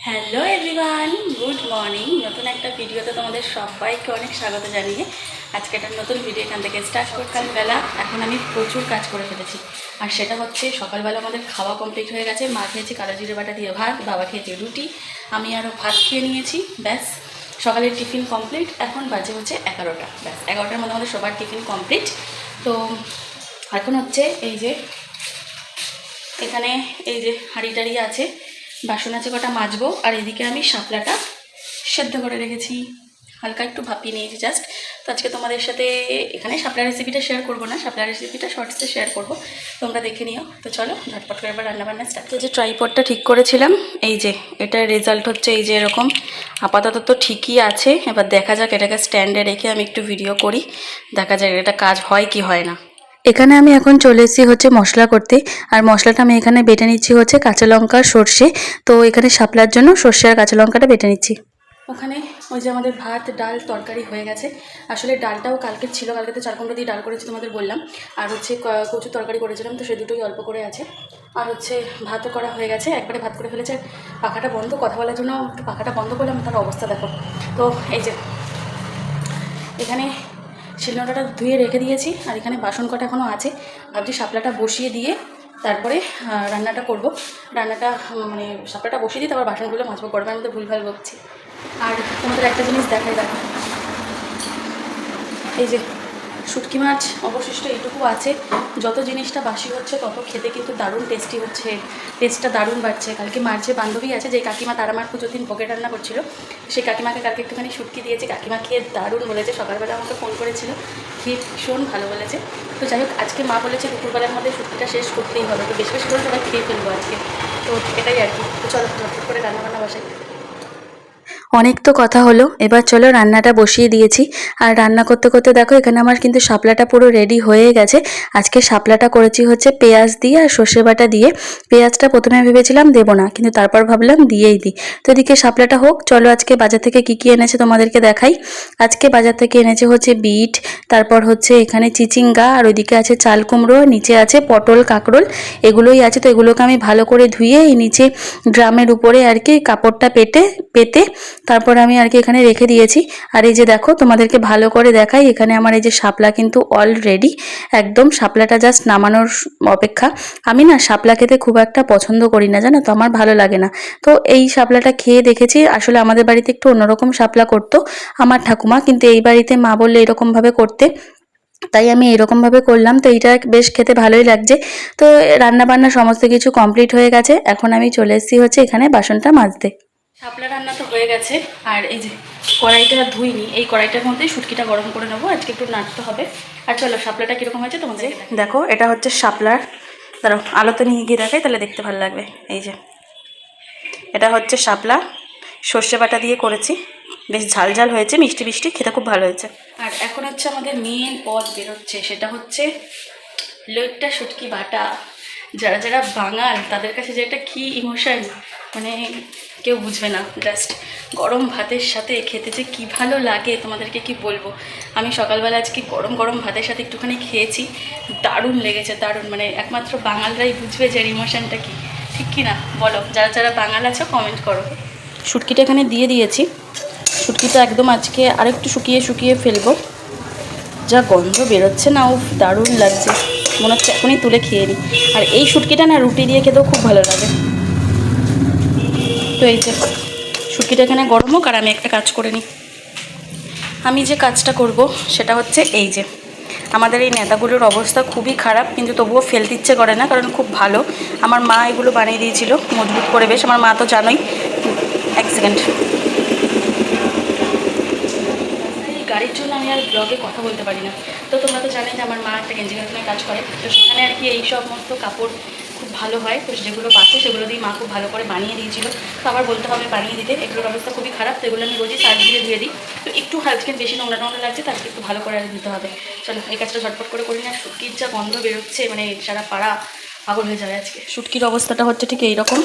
Hello everyone good morning নতুন একটা ভিডিওতে তোমাদের সবাইকে অনেক স্বাগত জানিয়ে আজকে একটা নতুন ভিডিও এখান থেকে স্টার্ট করতাম বেলা, এখন আমি প্রচুর কাজ করে ফেলেছি। আর সেটা হচ্ছে সকালবেলা আমাদের খাওয়া কমপ্লিট হয়ে গেছে। মা খেয়েছে কালো জিরে বাটা দিয়ে ভাত, বাবা খেয়েছে রুটি। আমি আরও ভাত খেয়ে নিয়েছি, ব্যাস। সকালের টিফিন কমপ্লিট এখন বাজে হচ্ছে এগারোটা। ব্যাস, এগারোটার মধ্যে আমাদের সবার টিফিন কমপ্লিট তো এখন হচ্ছে এই যে, এখানে এই যে হাঁড়ি টাড়ি আছে। বাসন আছে কটা মাজবো, আর এদিকে আমি শাপলাটা সেদ্ধ করে রেখেছি। হালকা একটু ভাপিয়ে নিয়েছি জাস্ট তো আজকে তোমাদের সাথে এখানে শাপলা রেসিপিটা শেয়ার করব না, শাপলা রেসিপিটা শর্টসে শেয়ার করব। তোমরা দেখে নিও। তো চলো, ঝটপট করে এবার রান্নাবান্না স্টার্ট যে ট্রাইপডটা ঠিক করেছিলাম, এই যে এটার রেজাল্ট হচ্ছে এই যে এরকম। আপাতত তো ঠিকই আছে, এবার দেখা যাক এটাকে স্ট্যান্ডে রেখে আমি একটু ভিডিও করি। দেখা যাক এটা কাজ হয় কি হয় না। এখানে আমি এখন চলে এসেছি হচ্ছে মশলা করতে। আর মশলাটা আমি এখানে বেটে নিচ্ছি হচ্ছে কাঁচা লঙ্কা, সর্ষে। তো এখানে শাপলার জন্য সর্ষে আর কাঁচা লঙ্কাটা বেটে নিচ্ছি। ওখানে ওই যে আমাদের ভাত, ডাল, তরকারি হয়ে গেছে। আসলে ডালটাও কালকে ছিল, কালকে তো চার কুমড়ো দিয়ে ডাল করেছি তোমাদের বললাম। আর হচ্ছে কচু তরকারি করেছিলাম, তো সে দুটোই অল্প করে আছে। আর হচ্ছে ভাতও করা হয়ে গেছে, একবারে ভাত করে ফেলেছে। পাখাটা বন্ধ, কথা বলার জন্য পাখাটা বন্ধ করলাম, তার অবস্থা দেখো। তো এই যে, এখানে শিলনোড়াটা ধুয়ে রেখে দিয়েছি, আর এখানে বাসন কটা এখনও আছে। ভাবছি শাপলাটা বসিয়ে দিয়ে তারপরে রান্নাটা করব। রান্নাটা মানে শাপলাটা বসিয়ে দিয়ে তারপর বাসনগুলো মাজবো, গরমের মধ্যে ভুলভাল বকছি। আর তোমাদের একটা জিনিস দেখাই, দেখো। এই যে শুটকি মাছ অবশিষ্ট এইটুকু আছে। যত জিনিসটা বাসি হচ্ছে, তত খেতে কিন্তু দারুণ টেস্টি হচ্ছে। টেস্টটা দারুণ বাড়ছে। কালকে মার বান্ধবী আছে যে কাকিমা তারা মার পুজোর দিন পকেট রান্না করছিল, সেই কাকিমাকে কালকে একটুখানি শুটকি দিয়েছে। কাকিমা খেয়ে দারুণ বলেছে। সকালবেলা আমাকে ফোন করেছিল। খেয়ে ভীষণ ভালো বলেছে। তো যাই হোক, আজকে মা বলেছে দুপুরবেলার মধ্যে শুটকিটা শেষ করতেই হবে। তো বেশ বেশি করে সবাই খেয়ে ফেলব আজকে। তো এটাই আর কি। তো চলো করে রান্না বান্না বসাই। অনেক তো কথা হলো। এবার চলো রান্নাটা বসিয়ে দিয়েছি। আর রান্না করতে করতে দেখো, এখানে আমার কিন্তু শাপলাটা পুরো রেডি হয়ে গেছে। আজকে শাপলাটা করেছি হচ্ছে পেঁয়াজ দিয়ে আর সর্ষে বাটা দিয়ে। পেঁয়াজটা প্রথমে ভেবেছিলাম দেবো না, কিন্তু তারপর ভাবলাম দিয়েই দিই। তো এদিকে শাপলাটা হোক, চলো আজকে বাজার থেকে কি কি এনেছে তোমাদেরকে দেখাই। আজকে বাজার থেকে এনেছে হচ্ছে বিট, তারপর হচ্ছে এখানে চিচিঙ্গা, আর ওইদিকে আছে চাল কুমড়ো, নিচে আছে পটল, কাঁকরোল। এগুলোই আছে, তো এগুলোকে আমি ভালো করে ধুয়ে এই নিচে ড্রামের উপরে আর কি কাপড়টা পেটে, পেতে তারপর আমি আর কি এখানে রেখে দিয়েছি। আর এই যে দেখো, তোমাদেরকে ভালো করে দেখাই, এখানে আমার এই যে শাপলা কিন্তু অলরেডি একদম শাপলাটা জাস্ট নামানোর অপেক্ষা। আমি না শাপলা খেতে খুব একটা পছন্দ করি না, জানো তো, আমার ভালো লাগে না। তো এই শাপলাটা খেয়ে দেখেছি, আসলে আমাদের বাড়িতে একটু অন্যরকম শাপলা করতো আমার ঠাকুমা, কিন্তু এই বাড়িতে মা বললে এরকমভাবে করতে। তাই আমি এরকমভাবে করলাম, তো এইটা বেশ খেতে ভালোই লাগছে। তো রান্না বান্না সমস্ত কিছু কমপ্লিট হয়ে গেছে, এখন আমি চলে এসেছি হচ্ছে এখানে বাসনটা মাজতে। শাপলা রান্না তো হয়ে গেছে। আর এই যে কড়াইটা ধুইনি এই কড়াইটার মধ্যেই শুটকিটা গরম করে নেব। আজকে একটু নাড়তে হবে। আর চলো শাপলাটা কীরকম হয়েছে তোমাদের দেখো এটা হচ্ছে শাপলার। দাঁড়াও আলোতে নিয়ে গিয়ে দেখাই তাহলে দেখতে ভালো লাগবে। এই যে এটা হচ্ছে শাপলা। সর্ষে বাটা দিয়ে করেছি। বেশ ঝাল ঝাল হয়েছে মিষ্টি মিষ্টি খেতে খুব ভালো হয়েছে। আর এখন হচ্ছে আমাদের মেন পদ বেরোচ্ছে সেটা হচ্ছে লইট্টা শুটকি বাটা। যারা যারা বাঙাল তাদের কাছে যে একটা কী ইমোশন মানে কেউ বুঝবে না। জাস্ট গরম ভাতের সাথে খেতে যে কী ভালো লাগে, তোমাদেরকে কি বলব? আমি সকালবেলা আজকে গরম গরম ভাতের সাথে একটুখানি খেয়েছি। দারুণ লেগেছে, দারুণ। মানে একমাত্র বাঙালরাই বুঝবে যে ইমোশনটা কী। ঠিক কি না বলো, যারা যারা বাঙাল আছো কমেন্ট করো। শুটকিটা এখানে দিয়ে দিয়েছি। শুটকিটা একদম আজকে আরেকটু শুকিয়ে শুকিয়ে ফেলব। যা গন্ধ বেরোচ্ছে না ও দারুণ লাগছে। মনে হচ্ছে এখনই তুলে খেয়ে নিই আর এই শুটকিটা না রুটি দিয়ে খেতেও খুব ভালো লাগে। তো এই যে শুটকিটা এখানে গরম হোক আর আমি একটা কাজ করে নিই। আমি যে কাজটা করব সেটা হচ্ছে এই যে, আমাদের এই নেতাগুলোর অবস্থা খুবই খারাপ, কিন্তু তবুও ফেলতে ইচ্ছে করে না, কারণ খুব ভালো। আমার মা এগুলো বানিয়ে দিয়েছিল, মজবুত করে বেশ। আমার মা তো জানোই। এক সেকেন্ড। গাড়ির জন্য আমি আর ব্লগে কথা বলতে পারি না। তো তোমরা তো জানে যে আমার মা একটা গেঞ্জি কাজ করে। তো সেখানে আর কি এই সমস্ত কাপড় ভালো হয়। তো যেগুলো বাঁচে সেগুলো দিয়ে মা খুব ভালো করে বানিয়ে দিয়েছিল। তো আবার বলতে হবে বানিয়ে দিতে। এগুলোর অবস্থা খুবই খারাপ। তো এগুলো আমি রোজই সার্চ দিয়ে ধুয়ে দিই। তো একটু আজকে বেশি নোংরা নোংরা লাগছে তার একটু ভালো করে দিতে হবে। চলো এই কাজটা ঝটপট করে করি না। শুটকির যা গন্ধ বেরোচ্ছে মানে সারা পাড়া পাগল হয়ে যাবে আজকে। শুটকির অবস্থাটা হচ্ছে ঠিক এইরকম।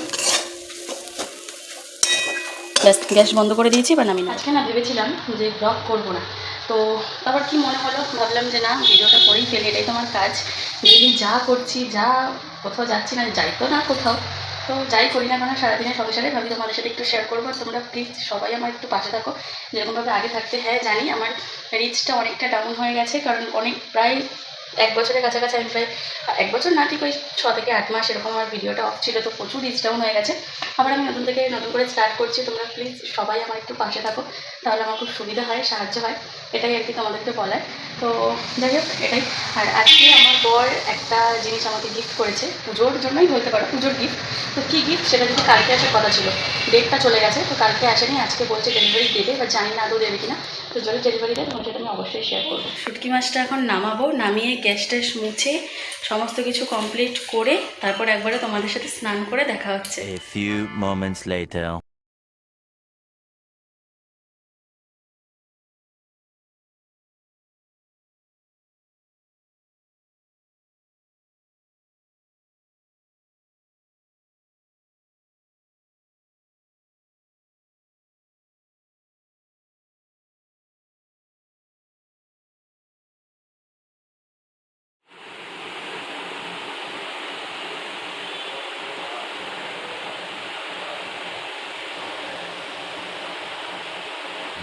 ব্যাস গ্যাস বন্ধ করে দিয়েছি বা আমি না আজকে না ভেবেছিলাম যে ব্লগ করব না। তো তারপর কি মনে হলো? ভাবলাম যে না, ভিডিওটা করেই ফেলি, এটাই তো আমার কাজ। ডেলি যা করছি, যা কোথাও যাচ্ছি না, যাই তো না কোথাও, তো যাই করি না কেন, সারাদিনের সংসারে ভাবি তোমাদের সাথে একটু শেয়ার করব। তোমরা প্লিজ সবাই আমার একটু পাশে থাকো। যেরকমভাবে আগে থাকতে হ্যাঁ জানি আমার রিচটা অনেকটা ডাউন হয়ে গেছে, কারণ অনেক, প্রায় এক বছরের কাছাকাছি আমি প্রায়, এক বছর না, ঠিক ওই ছ থেকে আট মাস এরকম আমার ভিডিওটা অফ ছিল, তো প্রচুর রিচ হয়ে গেছে। আবার আমি নতুন থেকে নতুন করে স্টার্ট করছি, তোমরা প্লিজ সবাই আমার একটু পাশে থাকো, তাহলে আমার খুব সুবিধা হয়, সাহায্য হয়, এটাই আর কি তোমাদেরকে বলার। তো যাই হোক এটাই। আর আজকে আমার বর একটা জিনিস আমাকে গিফট করেছে পুজোর জন্যই বলতে পারো পুজোর গিফট তো কী গিফট সেটা যদি কালকে আসার কথা ছিল। ডেটটা চলে গেছে তো কালকে আসেনি আজকে বলছে ডেলিভারি দেবে বা জানি না আদৌ দেবে কিনা। তো যদি ডেলিভারি দেয় তোমার সাথে আমি অবশ্যই শেয়ার করব। শুটকি মাছটা এখন নামাবো নামিয়ে গ্যাস ট্যাস মুছে সমস্ত কিছু কমপ্লিট করে তারপর একবারে তোমাদের সাথে স্নান করে দেখা হচ্ছে।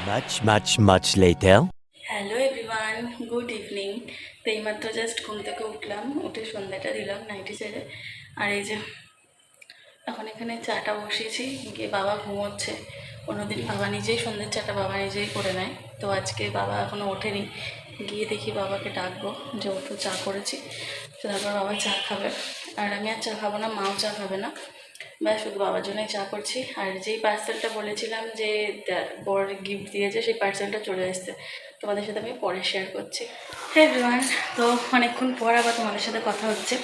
Much, much, much later. Hello everyone good evening তো এইমাত্র জাস্ট ঘুম থেকে উঠলাম উঠে সন্ধ্যাটা দিলাম নাইটি ছেড়ে আর এই যে এখন এখানে চাটা বসিয়েছি গিয়ে বাবা ঘুমোচ্ছে। অন্যদিন বাবা নিজেই সন্ধ্যের চাটা বাবা নিজেই করে নেয়। তো আজকে বাবা এখনও ওঠেনি। গিয়ে দেখি বাবাকে ডাকবো যে ওঠো চা করেছি। তারপর বাবা চা খাবে। আর আমি আর চা খাব না মাও চা খাবে না। ব্যাস শুধু বাবার জন্যই চা করছি। আর যেই পার্সেলটা বলেছিলাম যে বর গিফট দিয়েছে, সেই পার্সেলটা চলে এসছে তোমাদের সাথে আমি পরে শেয়ার করছি। হ্যাঁ এভরিওয়ান তো অনেকক্ষণ পর আবার তোমাদের সাথে কথা হচ্ছে।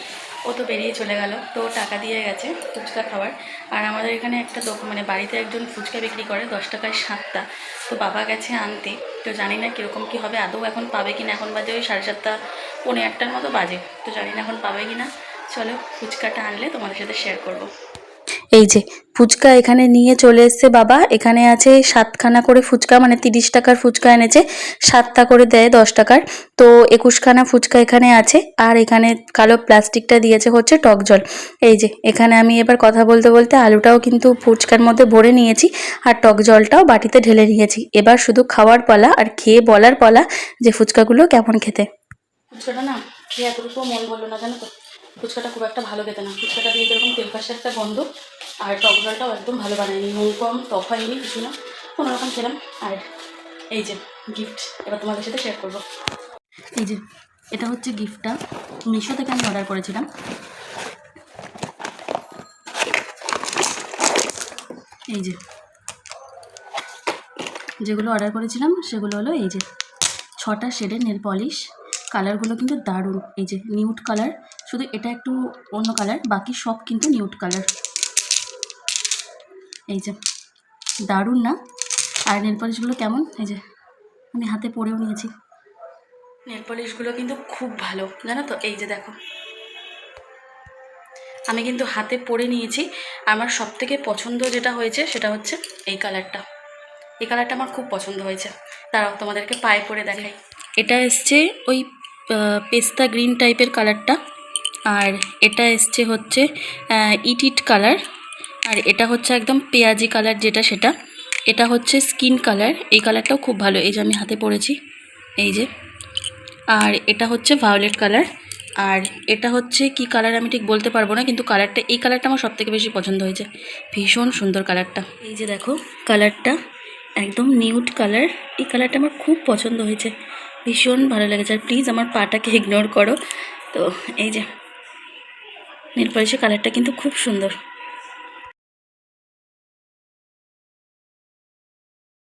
ও তো বেরিয়ে চলে গেল, তো টাকা দিয়ে গেছে ফুচকা খাবার আর আমাদের এখানে একটা দোকান মানে বাড়িতে একজন ফুচকা বিক্রি করে, দশ টাকায় সাতটা। তো বাবা গেছে আনতে। তো জানি না কীরকম কী হবে, আদৌ এখন পাবে কি না এখন বাজে ওই সাড়ে সাতটা, পৌনে আটটার মতো বাজে। তো জানি না এখন পাবে কি না চলো ফুচকাটা আনলে তোমাদের সাথে শেয়ার করব। এই যে, ফুচকা এখানে নিয়ে চলে এসছে বাবা। এখানে আছে সাতখানা করে ফুচকা মানে তিরিশ টাকার ফুচকা এনেছে। সাতটা করে দেয়, দশ টাকার। তো একুশখানা ফুচকা এখানে আছে। আর এখানে কালো প্লাস্টিকটা দিয়েছে হচ্ছে টক জল। এই যে, এখানে আমি এবার কথা বলতে বলতে আলুটাও কিন্তু ফুচকার মধ্যে ভরে নিয়েছি আর টক জলটাও বাটিতে ঢেলে নিয়েছি। এবার শুধু খাওয়ার পালা আর খেয়ে বলার পালা যে ফুচকাগুলো কেমন খেতে। ফুচকাটা না খেয়ে মন বলল না জানো তো? ফুচকাটা খুব একটা ভালো খেতে না। ফুচকাটা দিয়ে যেরকম তেল পাশে একটা গন্ধ, আর টক জলটাও একদম ভালো বানায়নি নুন কম, টক হয়নি, কিছু না। কোনো রকম খেলাম। আর এই যে গিফট এবার তোমাদের সাথে শেয়ার করব। এই যে, এটা হচ্ছে গিফটটা মিশো থেকে আমি অর্ডার করেছিলাম। এই যে, যেগুলো অর্ডার করেছিলাম, সেগুলো হলো এই যে, ছটা শেডের নেল পলিশ কালারগুলো কিন্তু দারুণ। এই যে নিউট কালার শুধু এটা একটু অন্য কালার বাকি সব কিন্তু নিউট কালার এই যে, দারুণ না? আর নেল পলিশগুলো কেমন? এই যে, আমি হাতে পরেও নিয়েছি। নেল পলিশগুলো কিন্তু খুব ভালো, জানো তো? এই যে দেখো। আমি কিন্তু হাতে পরে নিয়েছি। আমার সব থেকে পছন্দ যেটা হয়েছে, সেটা হচ্ছে এই কালারটা এই কালারটা আমার খুব পছন্দ হয়েছে। তারাও তোমাদেরকে পায়ে পরে দেখাই। এটা এসছে ওই পেস্তা গ্রিন টাইপের কালারটা। আর এটা এসছে হচ্ছে ইট ইট কালার। আর এটা হচ্ছে একদম পেঁয়াজি কালার যেটা সেটা। এটা হচ্ছে স্কিন কালার। এই কালারটাও খুব ভালো। এই যে আমি হাতে পরেছি। এই যে। আর এটা হচ্ছে ভায়োলেট কালার। আর এটা হচ্ছে কি কালার আমি ঠিক বলতে পারব না, কিন্তু কালারটা, এই কালারটা আমার সবথেকে বেশি পছন্দ হয়েছে। ভীষণ সুন্দর কালারটা। এই যে দেখো, কালারটা একদম নিউট কালার। এই কালারটা আমার খুব পছন্দ হয়েছে। ভীষণ ভালো লেগেছে। আর প্লিজ আমার পাটাকে ইগনোর করো। তো এই যে নীল পলিশের কালারটা কিন্তু খুব সুন্দর।